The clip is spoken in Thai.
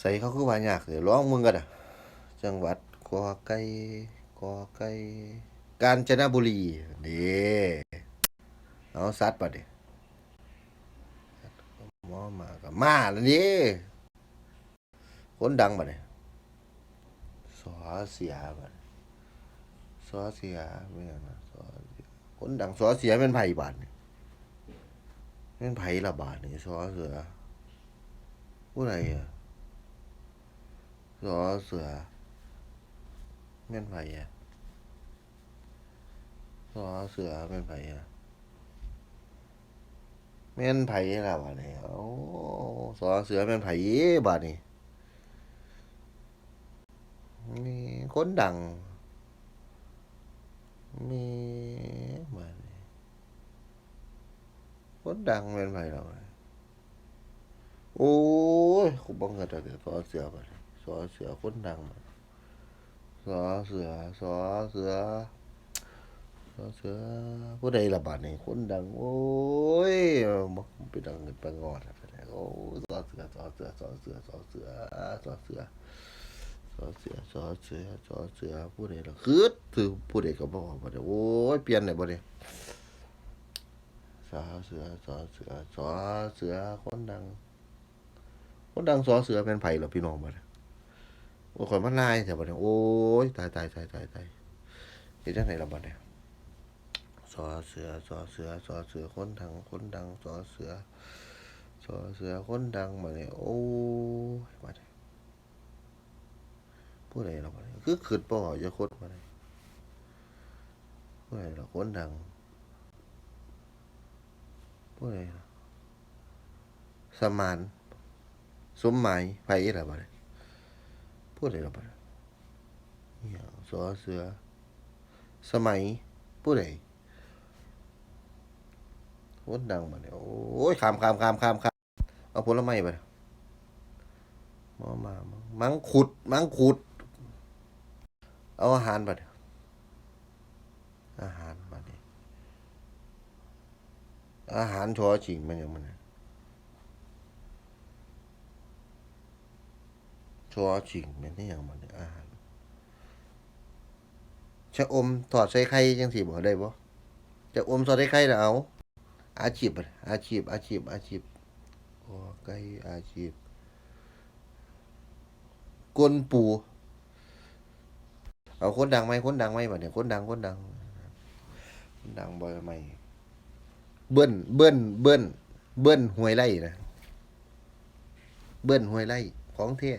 ใส่เขาคือว่ายากเลยร้องมึงกันอะ จังหวัดกอไก่กอไก่กาญจนบุรีนี่เอาซัดปะดิหมอมากับมาแล้วนี่คนดังปะเนี่ยสอเสียปะสอเสียไม่ใช่นะสอเสียคนดังสอเสียเป็นไผ่บาทนี่เป็นไผ่ละบาทนี่สอเสือผู้ใดอะ สอเสือแม่นไผอะสอเสือแม่นไผอะแม่นไผล่ะบาดนี้โอ้สอเสือแม่นไผ่บาดนี้มีคนดัง มีบาดนี้คนดังแม่นไผล่ะบาโอ้ยกูบังเกิดแต่สอเสือบาดนี้ สอเสือคนดังมาสอเสือสอเสือสอเสือผู้ใดละบาดนี่คนดัง โอ้ยมักไปดังเงินไปงอดอะไรโอ้สอเสือสอเสือสอเสือสอเสือสอเสือสอเสือสอเสือสอเสือผู้ใดละคือถือผู้ใดก็บอกว่าโอ้ยเปลี่ยนได้บ่เนี่ยสอเสือสอเสือสอเสือคนดัง คนดังสอเสือเป็นไผ่หรอพี่น้องบ่เนี่ย โอ้ข่อยมันลายแต่บัดนี้โอ้ยตายตายตายตายตายเฮ็ดจังไดล่ะบัดนี้สอเสือสอเสือสอเสือคนดังคนดังสอเสือสอเสือคนดังบัดนี้โอ้ยบัดนี้ผู้ใดล่ะบัดนี้คือขึ้นบ่ออกจะคนบัดนี้ผู้ใดล่ะคนดังผู้ใดล่ะสมานสมหมายไผล่ะบัดนี้ พูดอะไรเราไปเนี่ยสอเสือ สมัยพูดอะไรโคตรดังมาเนี่ยโอ้ยขามขามขามขามขามเอาผลไม้ไปมามามังขุด มังขุด เอาอาหารไปอาหารมาดิอาหารชอชิงมันยังมันเนี่ย ชอชิงเป็นที่อย่างมันเนี่ยอาหารชะอมถอดใส่ไข่จังสิบ่ได้บ่จะอมถอดใส่ไข่แล้วเอาอาชีพอะอาชีพอาชีพอาชีพโอ้ไก่อาชีพกวนปูเอาคนดังไหมคนดังไหมบัดเนี่ยคนดังคนดังคนดังบ่อยไหมเบิ้นเบิ้นเบิ้นเบิ้นหวยไร่นะเบิ้นหวยไร่ของเท่